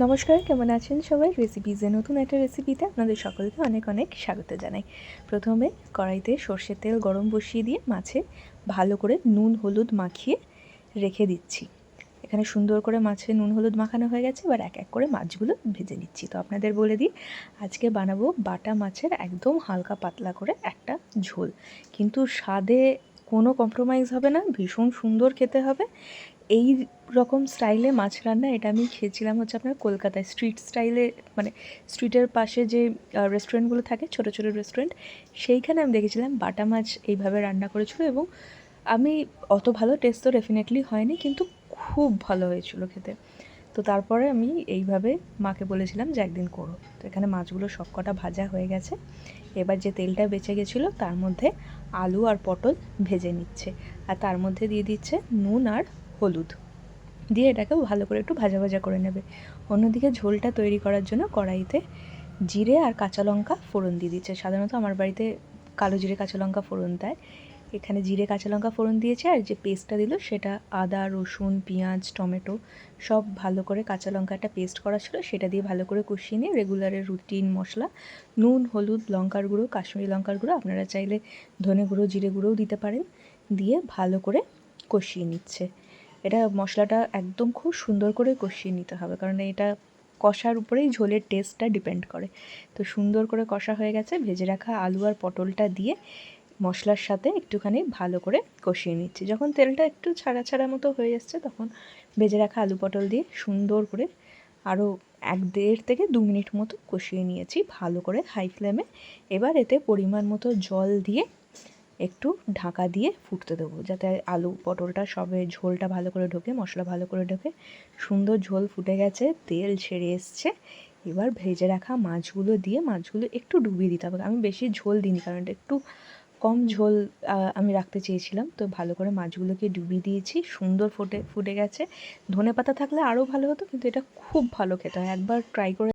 নমস্কার, কেমন আছেন সবাই? রেসিপিজে নতুন একটা রেসিপিতে আপনাদের সকলকে অনেক অনেক স্বাগত জানাই। প্রথমে কড়াইতে সর্ষের তেল গরম বসিয়ে দিয়ে মাছে ভালো করে নুন, হলুদ মাখিয়ে রেখে দিচ্ছি। এখানে সুন্দর করে মাছে নুন, হলুদ মাখানো হয়ে গেছে, এবার এক এক করে মাছগুলো ভেজে নিচ্ছি। তো আপনাদের বলে দিই, আজকে বানাবো বাটা মাছের একদম হালকা পাতলা করে একটা ঝোল। কিন্তু স্বাদে কোনো কম্প্রোমাইজ হবে না, ভীষণ সুন্দর খেতে হবে। এই রকম স্টাইলে মাছ রান্না, এটা আমি খেয়েছিলাম হচ্ছে আপনার কলকাতায়। স্ট্রিট স্টাইলে মানে স্ট্রিটের পাশে যে রেস্টুরেন্টগুলো থাকে, ছোটো ছোটো রেস্টুরেন্ট সেইখানে আমি দেখেছিলাম বাটা মাছ এইভাবে রান্না করেছিল এবং আমি অত ভালো টেস্ট তো ডেফিনেটলি হয়নি, কিন্তু খুব ভালো হয়েছিল খেতে। তো তারপরে আমি এইভাবে মাকে বলেছিলাম যে একদিন করো। তো এখানে মাছগুলো সব কটা ভাজা হয়ে গেছে। এবার যে তেলটা বেঁচে গেছিল, তার মধ্যে আলু আর পটল ভেজে নিচ্ছে। আর তার মধ্যে দিয়ে দিচ্ছে নুন আর হলুদ। দিয়ে এটাকেও ভালো করে একটু ভাজা ভাজা করে নেবে। অন্যদিকে ঝোলটা তৈরি করার জন্য কড়াইতে জিরে আর কাঁচা লঙ্কা ফোড়ন দিয়ে দিচ্ছে। সাধারণত আমার বাড়িতে কালো জিরে, কাঁচা লঙ্কা ফোড়ন দেয়। এখানে জিরে, কাঁচা লঙ্কা ফোড়ন দিয়েছে আর যে পেস্টটা দিল সেটা আদা, রসুন, পেঁয়াজ, টমেটো সব ভালো করে কাঁচা লঙ্কা একটা পেস্ট করা ছিল। সেটা দিয়ে ভালো করে কষিয়ে নিয়ে রেগুলারের রুটিন মশলা, নুন, হলুদ, লঙ্কার গুঁড়ো, কাশ্মীরি লঙ্কার গুঁড়ো, আপনারা চাইলে ধনে গুঁড়ো, জিরে গুঁড়োও দিতে পারেন, দিয়ে ভালো করে কষিয়ে নিচ্ছে। এটা মশলাটা একদম খুব সুন্দর করে কষিয়ে নিতে হবে, কারণ এটা কষার উপরেই ঝোলের টেস্টটা ডিপেন্ড করে। তো সুন্দর করে কষা হয়ে গেছে, ভেজে রাখা আলু আর পটলটা দিয়ে মশলার সাথে একটুখানি ভালো করে কষিয়ে নিচ্ছি। যখন তেলটা একটু ছাড়া ছাড়া মতো হয়ে যাচ্ছে তখন ভেজে রাখা আলু পটল দিয়ে সুন্দর করে আরও এক দেড় থেকে দু মিনিট মতো কষিয়ে নিয়েছি ভালো করে হাই ফ্লেমে। এবার এতে পরিমাণ মতো জল দিয়ে একটু ঢাকা দিয়ে ফুটতে দেবো, যাতে আলু পটলটা সবে ঝোলটা ভালো করে ঢোকে, মশলা ভালো করে ঢোকে। সুন্দর ঝোল ফুটে গেছে, তেল ছেড়ে এসছে। এবার ভেজে রাখা মাছগুলো দিয়ে মাছগুলো একটু ডুবিয়ে দিতে হবে। আমি বেশি ঝোল দিইনি, কারণ এটা একটু কম ঝোল আমি রাখতে চেয়েছিলাম। তো ভালো করে মাছগুলোকে ডুবিয়ে দিয়েছি। সুন্দর ফুটে ফুটে গেছে। ধনে পাতা থাকলে আরও ভালো হতো, কিন্তু এটা খুব ভালো খেতে হয়। একবার ট্রাই করে